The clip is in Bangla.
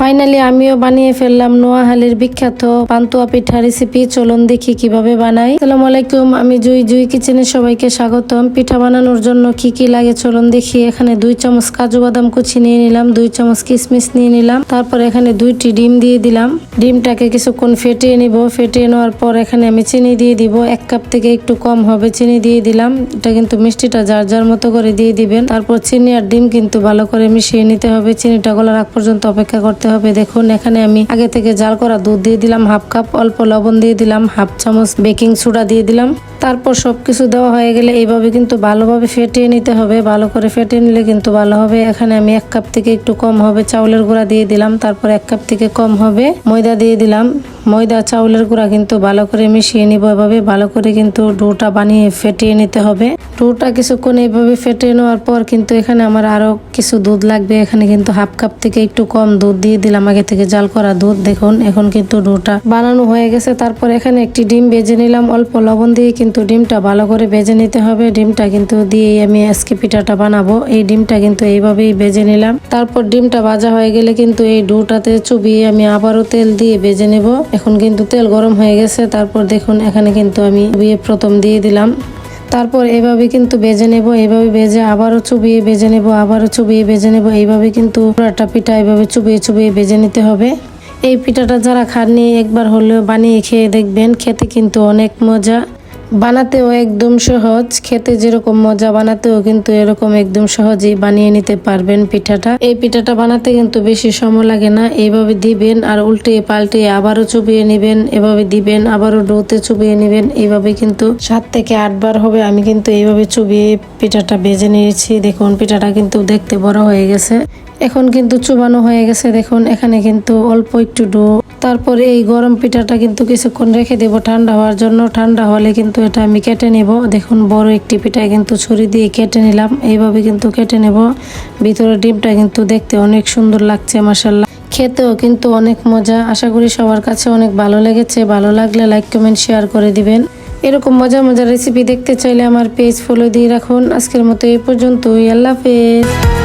ফাইনালি আমিও বানিয়ে ফেললাম নোয়াহালির বিখ্যাত পান্তুয়া পিঠা রেসিপি চলুন দেখি কীভাবে বানাই। সালাম আলাইকুম, আমি জুই জুই কিচেনে সবাইকে স্বাগতম। পিঠা বানানোর জন্য কি কি লাগে চলুন দেখি। এখানে দুই চামচ কাজু বাদাম কুচি নিয়ে নিলাম, দুই চামচ কিশমিশ নিয়ে নিলাম। তারপর এখানে দুইটি ডিম দিয়ে দিলাম। ডিমটাকে কিছুক্ষণ ফেটিয়ে নিব। ফেটিয়ে নেওয়ার পর এখানে আমি চিনি দিয়ে দিব। এক কাপ থেকে একটু কম হবে চিনি দিয়ে দিলাম। এটা কিন্তু মিষ্টিটা যার যার মতো করে দিয়ে দিবেন। তারপর চিনি আর ডিম কিন্তু ভালো করে মিশিয়ে নিতে হবে। চিনিটা গলার আগ পর্যন্ত অপেক্ষা করতে হবে। দেখুন, এখানে আমি আগে থেকে জাল করা দুধ দিয়ে দিলাম, হাফ কাপ অল্প লবণ দিয়ে দিলাম, হাফ চামচ বেকিং সোডা দিয়ে দিলাম। তারপর সব কিছু দেওয়া হয়ে গেলে এইভাবে কিন্তু ভালোভাবে ফেটিয়ে নিতে হবে। ভালো করে ফেটিয়ে নিলে কিন্তু ভালো হবে। এখানে আমি এক কাপ থেকে একটু কম হবে। চাউলের গুঁড়া দিয়ে দিলাম, তারপর এক কাপ থেকে কম হবে ময়দা দিয়ে দিলাম। ময়দা, চাউলের গুঁড়া কিন্তু ভালো করে মিশিয়ে নিব এভাবে। ভালো করে কিন্তু ডোটা বানিয়ে ফেটিয়ে নিতে হবে। ডোটা কিছুক্ষণ এইভাবে ফেটিয়ে নেওয়ার পর কিন্তু এখানে আমার আরও কিছু দুধ লাগবে। এখানে কিন্তু হাফ কাপ থেকে একটু কম দুধ দিয়ে দিলাম। আগে থেকে জাল করা দুধ, দেখুন, এখন কিন্তু ডোটা বানানো হয়ে গেছে। তারপর এখানে একটি ডিম বেজে নিলাম। অল্প লবণ দিয়ে কিন্তু ডিমটা ভালো করে বেজে নিতে হবে। ডিমটা কিন্তু দিয়েই আমি আজকে পিঠাটা বানাবো। এই ডিমটা কিন্তু এইভাবেই বেজে নিলাম। তারপর ডিমটা ভাজা হয়ে গেলে কিন্তু এই ডোটাতে চুবিয়ে আমি আবারও তেল দিয়ে বেজে নেব। এখন কিন্তু তেল গরম হয়ে গেছে। তারপর দেখুন, এখানে কিন্তু আমি বিয়ে প্রথম দিয়ে দিলাম। তারপর এভাবে কিন্তু বেজে নেব, এভাবে বেজে আবারও চুবিয়ে বেজে নেব, আবারও চুবিয়ে বেজে নেব। এইভাবে কিন্তু পুরাটা পিঠা এভাবে চুবিয়ে চুবিয়ে বেজে নিতে হবে। এই পিঠাটা যারা খাননি, একবার হলেও বানিয়ে খেয়ে দেখবেন, খেতে কিন্তু অনেক মজা। বানাতেও একদম সহজ, খেতে যেরকম মজা বানাতেও কিন্তু এরকম একদম সহজেই বানিয়ে নিতে পারবেন পিঠাটা। এই পিঠাটা বানাতে কিন্তু বেশি সময় লাগে না এইভাবে দিবেন আর উল্টে পাল্টে আবারও চুবিয়ে নেবেন, এভাবে দিবেন, আবারও ডোতে চুবিয়ে নেবেন এইভাবে কিন্তু সাত থেকে আটবার হবে, আমি কিন্তু এইভাবে চুবিয়ে পিঠাটা বেজে নিয়েছি। দেখুন, পিঠাটা কিন্তু দেখতে বড় হয়ে গেছে। এখন কিন্তু চুবানো হয়ে গেছে, দেখুন, এখানে কিন্তু অল্প একটু ডো। তারপরে এই গরম পিঠাটা কিন্তু কিছুক্ষণ রেখে দেব ঠান্ডা হওয়ার জন্য। ঠান্ডা হলে কিন্তু এটা আমি কেটে নেব। দেখুন, বড় একটি পিঠা কিন্তু ছুরি দিয়ে কেটে নিলাম। এইভাবে কিন্তু কেটে নেব। ভিতরে ডিমটা কিন্তু দেখতে অনেক সুন্দর লাগছে মাসাল্লাহ খেতেও কিন্তু অনেক মজা। আশা করি সবার কাছে অনেক ভালো লেগেছে। ভালো লাগলে লাইক, কমেন্ট, শেয়ার করে দিবেন। এরকম মজা মজার রেসিপি দেখতে চাইলে আমার পেজ ফলো দিয়ে রাখুন। আজকের মতো এই পর্যন্তই। আল্লাহ হাফেজ।